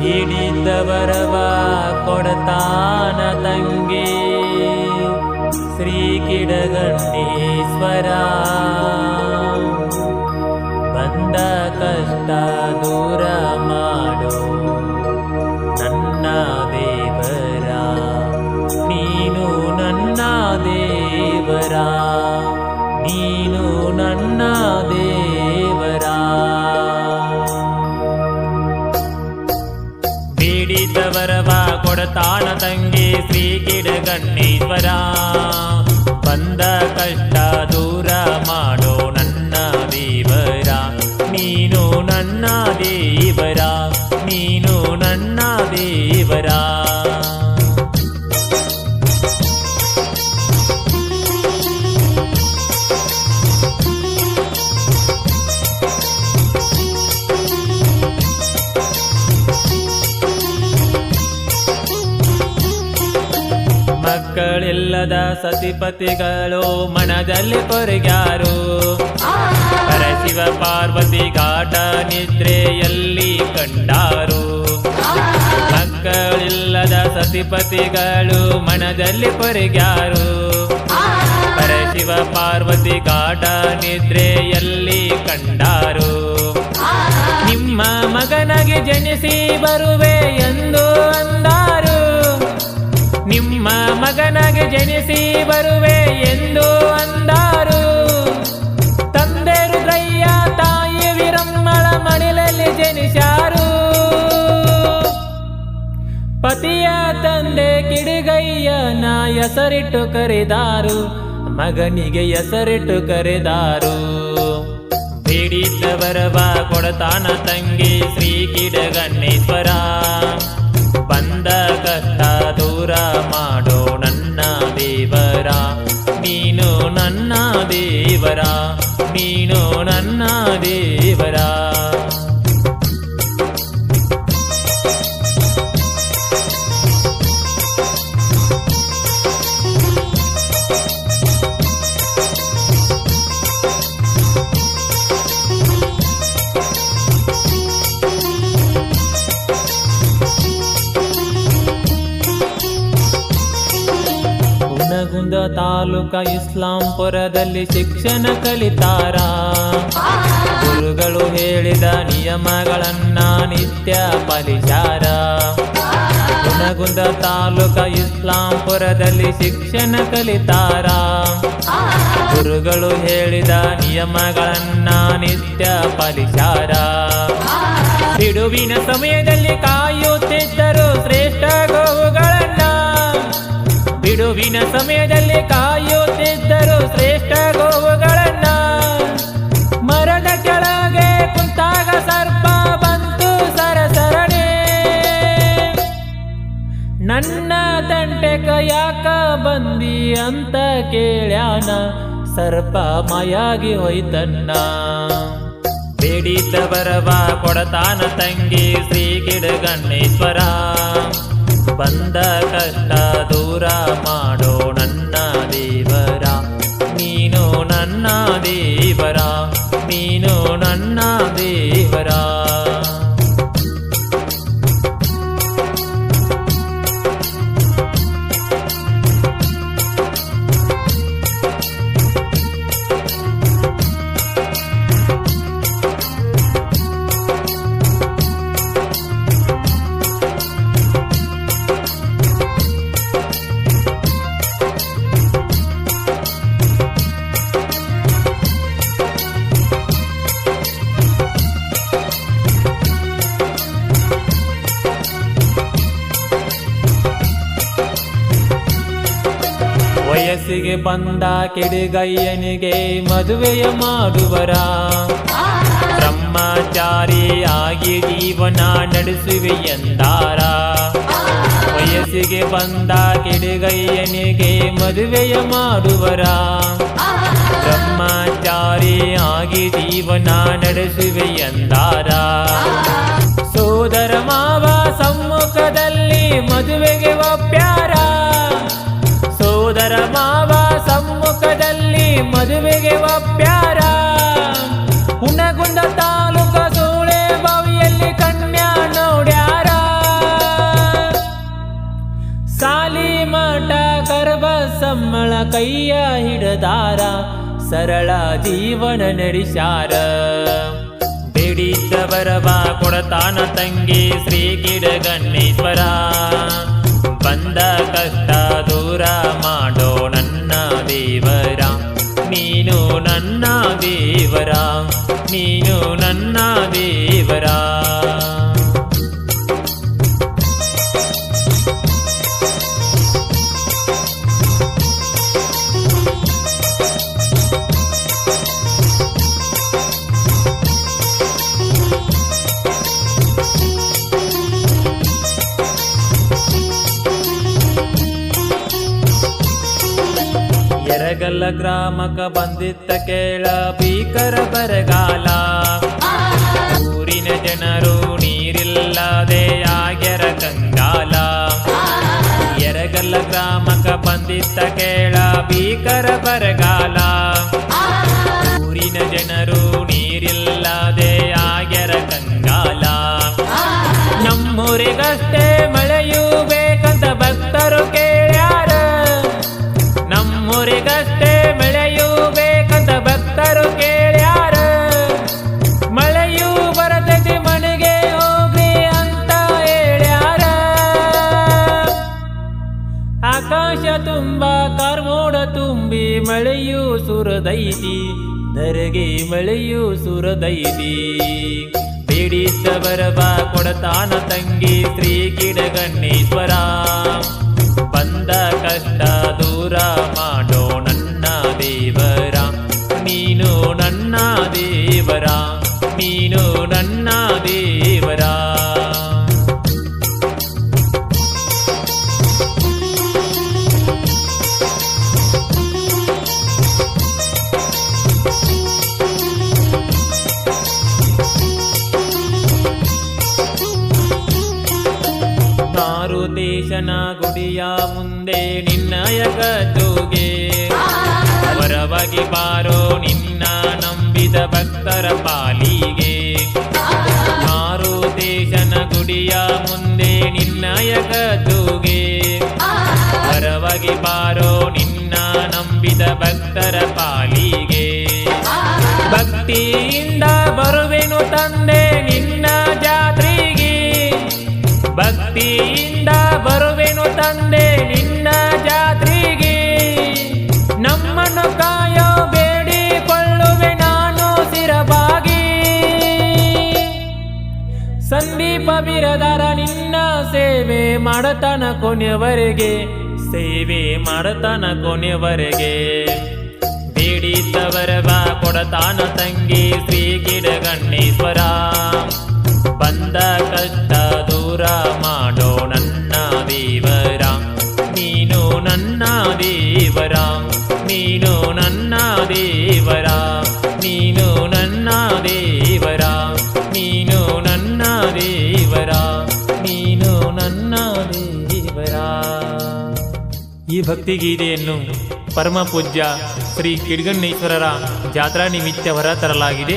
हिन्दरवान् श्री श्रीकिडगण्डेश्वरा। ब कष्ट दूर ಬೇಡಿದವರವ ಕೊಡತಾನ ತಂಗಿ ಶ್ರೀ ಕಿಡಗಣ್ಣೀಶ್ವರ ಬಂದ ಕಷ್ಟ ದೂರ ಮಾಡೋ ನನ್ನ ದೇವರ ನೀನು ನನ್ನ ದೇವರ ನೀನು ನನ್ನ ದೇವರ ಮಕ್ಕಳಿಲ್ಲದ ಸತಿಪತಿಗಳು ಮನದಲ್ಲಿ ಕೊರಗ್ಯಾರು ಪರಶಿವ ಪಾರ್ವತಿ ಘಾಟ ನಿದ್ರೆಯಲ್ಲಿ ಕಂಡಾರು. ಮಕ್ಕಳಿಲ್ಲದ ಸತಿಪತಿಗಳು ಮನದಲ್ಲಿ ಕೊರಗ್ಯಾರು ಪರಶಿವ ಪಾರ್ವತಿ ಘಾಟ ನಿದ್ರೆಯಲ್ಲಿ ಕಂಡಾರು. ನಿಮ್ಮ ಮಗನಗೆ ಜನಿಸಿ ಬರುವೆ ಜನಿಸಿ ಬರುವೆ ಎಂದು ಅಂದಾರು. ತಂದೆ ರುದ್ರಯ್ಯ, ತಾಯಿ ವಿರಮ್ಮಳ ಮಡಿಲಲ್ಲಿ ಜನಿಸಾರು. ಪತಿಯ ತಂದೆ ಕಿಡಿಗಯ್ಯನ ಹೆಸರಿಟ್ಟು ಕರೆದಾರು. ಮಗನಿಗೆ ಹೆಸರಿಟ್ಟು ಕರೆದಾರು. ಬೇಡಿದ್ದವರವ ಕೊಡತಾನ ತಂಗಿ ಶ್ರೀ ಕಿಡಗಣ್ಣೇಶ್ವರ ಬಂದ ಕಷ್ಟ ದೂರ ಮಾಡೋ ದೇವರ ನೀನು ನನ್ನ ದೇವರ ತಾಲೂಕ ಇಸ್ಲಾಂಪುರದಲ್ಲಿ ಶಿಕ್ಷಣ ಕಲಿತಾರ. ಗುರುಗಳು ಹೇಳಿದ ನಿಯಮಗಳನ್ನ ನಿತ್ಯ ಪರಿಚಾರ ಗುಣಗುಂದ ತಾಲೂಕ ಇಸ್ಲಾಂಪುರದಲ್ಲಿ ಶಿಕ್ಷಣ ಕಲಿತಾರ. ಗುರುಗಳು ಹೇಳಿದ ನಿಯಮಗಳನ್ನ ನಿತ್ಯ ಪರಿಚಾರ ಬಿಡುವಿನ ಸಮಯದಲ್ಲಿ ಕಾಯುತ್ತಿದ್ದರು ಶ್ರೇಷ್ಠ ಗೋವುಗಳನ್ನ ಬಿಡುವಿನ ಸಮಯದಲ್ಲಿ ಕಾಯುತ್ತಿದ್ದರು ಶ್ರೇಷ್ಠ ಗೋವುಗಳನ್ನ. ಮರದ ಕೆಳಗೆ ಕುಂತಾಗ ಸರ್ಪ ಬಂತು ಸರಸರಣೆ. ನನ್ನ ತಂಟೆ ಕಯಾಕ ಬಂದಿ ಅಂತ ಕೇಳ್ಯಾನ, ಸರ್ಪ ಮಾಯಾಗಿ ಹೋಯ್ತನ್ನ. ಬರವ ಕೊಡತಾನ ತಂಗಿ ಶ್ರೀ ಗಿಡಗಣ್ಣೇಶ್ವರ. ಬಂದ ಕಷ್ಟ ವಯಸ್ಸಿಗೆ ಬಂದ ಕಿಡಿಗಯ್ಯನಿಗೆ ಮದುವೆಯ ಮಾಡುವರ ಬ್ರಹ್ಮಚಾರಿಯಾಗಿ ಜೀವನ ನಡೆಸುವೆ ಎಂದಾರ. ವಯಸ್ಸಿಗೆ ಬಂದ ಕಿಡಿಗಯ್ಯನಿಗೆ ಮದುವೆಯ ಮಾಡುವರ ಬ್ರಹ್ಮಚಾರಿಯಾಗಿ ಜೀವನ ನಡೆಸುವೆ ಎಂದಾರ. ಸೋದರ ಮದುವೆಗೆ ಒಪ್ಪ್ಯಾರ ಹುಣಗುಂದ ತಾಲೂಕ ಸೂಳೆ ಬಾವಿಯಲ್ಲಿ ಕನ್ಯಾ ನೋಡ್ಯಾರ. ಸಾಲಿ ಮಠ ಕರ್ಬ ಸಮ್ಮಳ ಕೈಯ ಹಿಡದಾರ. ಸರಳ ಜೀವನ ನಡೆಸಾರ ಬೇಡಿದ್ದ ಬರವ ಕೊಡತಾನ ತಂಗಿ ಶ್ರೀ ಗಿಡಗನ್ನೇಶ್ವರ. ಬಂದ ಕಷ್ಟ ದೂರ ಮಾಡೋ ನನ್ನ ದೇವರ. ನೀನು ನನ್ನ ದೇವರ ನೀನು ನನ್ನ ದೇವರ. ಎರಗಲ್ಲ ಗ್ರಾಮಕ ಬಂದಿತ್ತ ಕೇಳ ಭೀಕರ ಬರಗಾಲ. ಊರಿನ ಜನರು ನೀರಿಲ್ಲದೆ ಆಗ್ಯರ ಕಂಗಾಲ. ಎರಗಲ್ಲ ಗ್ರಾಮಕ ಬಂದಿತ್ತ ಕೇಳ ಭೀಕರ ಬರಗಾಲ. ಊರಿನ ಜನರು ನೀರಿಲ್ಲದೆ ಆಗ್ಯರ ಕಂಗಾಲ. ನಮ್ಮೂರಿಗಷ್ಟೇ ತುಂಬ ಕಾರ್ಮೋಡ ತುಂಬಿ ಮಳೆಯೂ ಸುರದೈತಿ ಧರೆಗೆ ಮಳೆಯೂ ಸುರದೈತಿ. ಬೇಡಿದ್ದ ಬರಬ ಕೊಡತಾನ ತಂಗಿ ಶ್ರೀ ಗಿಡಗಣ್ಣೇಶ್ವರ ಗುಡಿಯ ಮುಂದೆ ನಿನ್ನಯ ಗದ್ದುಗೆ ವರವಾಗಿ ಬಾರೋ ನಿನ್ನ ನಂಬಿದ ಭಕ್ತರ ಪಾಲಿಗೆ. ಮಾರುತೇಶನ ಗುಡಿಯ ಮುಂದೆ ನಿನ್ನಯ ಗದ್ದುಗೆ ವರವಾಗಿ ಬಾರೋ ನಿನ್ನ ನಂಬಿದ ಭಕ್ತರ ಪಾಲಿಗೆ. ಭಕ್ತಿಯಿಂದ ಬರುವೆನು ತಂದೆ. ಸೇವೆ ಮಾಡತನ ಕೊನೆಯವರೆಗೆ, ಸೇವೆ ಮಾಡತನ ಕೊನೆಯವರೆಗೆ. ಬೇಡಿದ್ದವರ ಬಾ ಕೊಡತಾನ ತಂಗಿ ಶ್ರೀ ಗಿಡಗಣ್ಣೇಶ್ವರ ಬಂದ ಕಷ್ಟ ದೂರ ಮಾಡೋ ನನ್ನ ದೇವರ. ನೀನು ನನ್ನ ದೇವರ. ನೀನು ನನ್ನ ದೇವರ. ನೀನು ನನ್ನ ದೇವರ ಭಕ್ತಿಗೀತೆಯನ್ನು ಪರಮ ಪೂಜ್ಯ ಶ್ರೀ ಕಿಡ್ಗಣ್ಣೇಶ್ವರರ ಜಾತ್ರಾ ನಿಮಿತ್ತ ಹೊರ ತರಲಾಗಿದೆ